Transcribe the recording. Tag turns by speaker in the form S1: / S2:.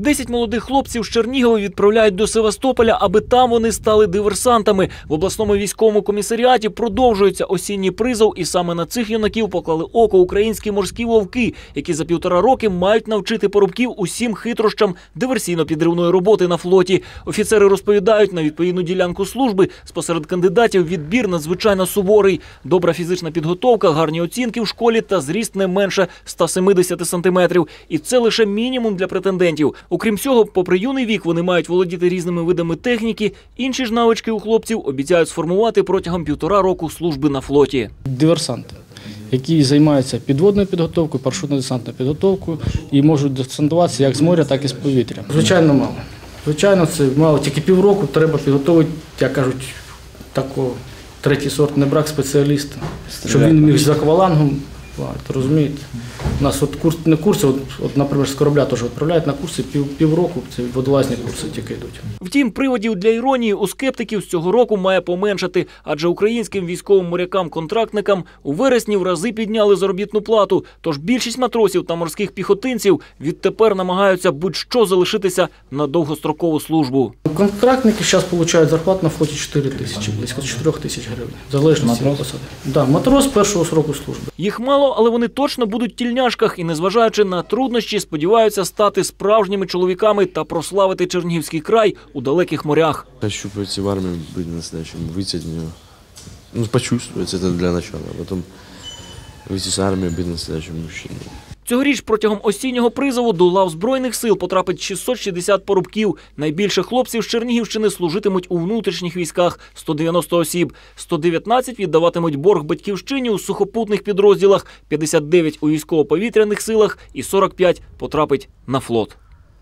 S1: Десять молодих хлопців з Чернігова відправляють до Севастополя, аби там вони стали диверсантами. В обласному військовому комісаріаті продовжується осінній призов, і саме на цих юнаків поклали око українські морські вовки, які за півтора роки мають навчити поробків усім хитрощам диверсійно-підривної роботи на флоті. Офіцери розповідають, на відповідну ділянку служби спосеред кандидатів відбір надзвичайно суворий. Добра фізична підготовка, гарні оцінки в школі та зріст не менше 170 сантиметрів. І це лише мінімум для претендентів. Окрім цього, попри юний вік, вони мають володіти різними видами техніки. Інші ж навички у хлопців обіцяють сформувати протягом півтора року служби на флоті.
S2: диверсанти, які займаються підводною підготовкою, парашютно-десантною підготовкою і можуть десантуватися як з моря, так і з повітря. Звичайно, мало. Звичайно, це мало. Тільки півроку треба підготувати, як кажуть, такого третій сорт не брак спеціаліста, щоб він міг з аквалангом плавати, розумієте? У нас от курс не курси, от, от, наприклад, з корабля теж відправляють на курси пів, півроку, це водолазні курси тільки йдуть.
S1: Втім, приводів для іронії у скептиків з цього року має поменшати, адже українським військовим морякам-контрактникам у вересні в рази підняли заробітну плату. Тож більшість матросів та морських піхотинців відтепер намагаються будь-що залишитися на довгострокову службу.
S2: Контрактники зараз отримують зарплату на флоті 4 тисячі, близько 4 тисяч гривень, в залежності від посади. Да, матрос першого сроку служби.
S1: Їх мало, але вони точно будуть в тільняшках і, незважаючи на труднощі, сподіваються стати справжніми чоловіками та прославити Чернігівський край у далеких морях.
S3: Хочу пойти в армию, быть настоящим, выйти от нее. Ну, почувствовать это для начала, а потом выйти с армии, быть настоящим мужчиной.
S1: Цьогоріч протягом осіннього призову до лав збройних сил потрапить 660 порубків. Найбільше хлопців з Чернігівщини служитимуть у внутрішніх військах 190 осіб. 119 віддаватимуть борг батьківщині у сухопутних підрозділах, 59 у військово-повітряних силах і 45 потрапить на флот.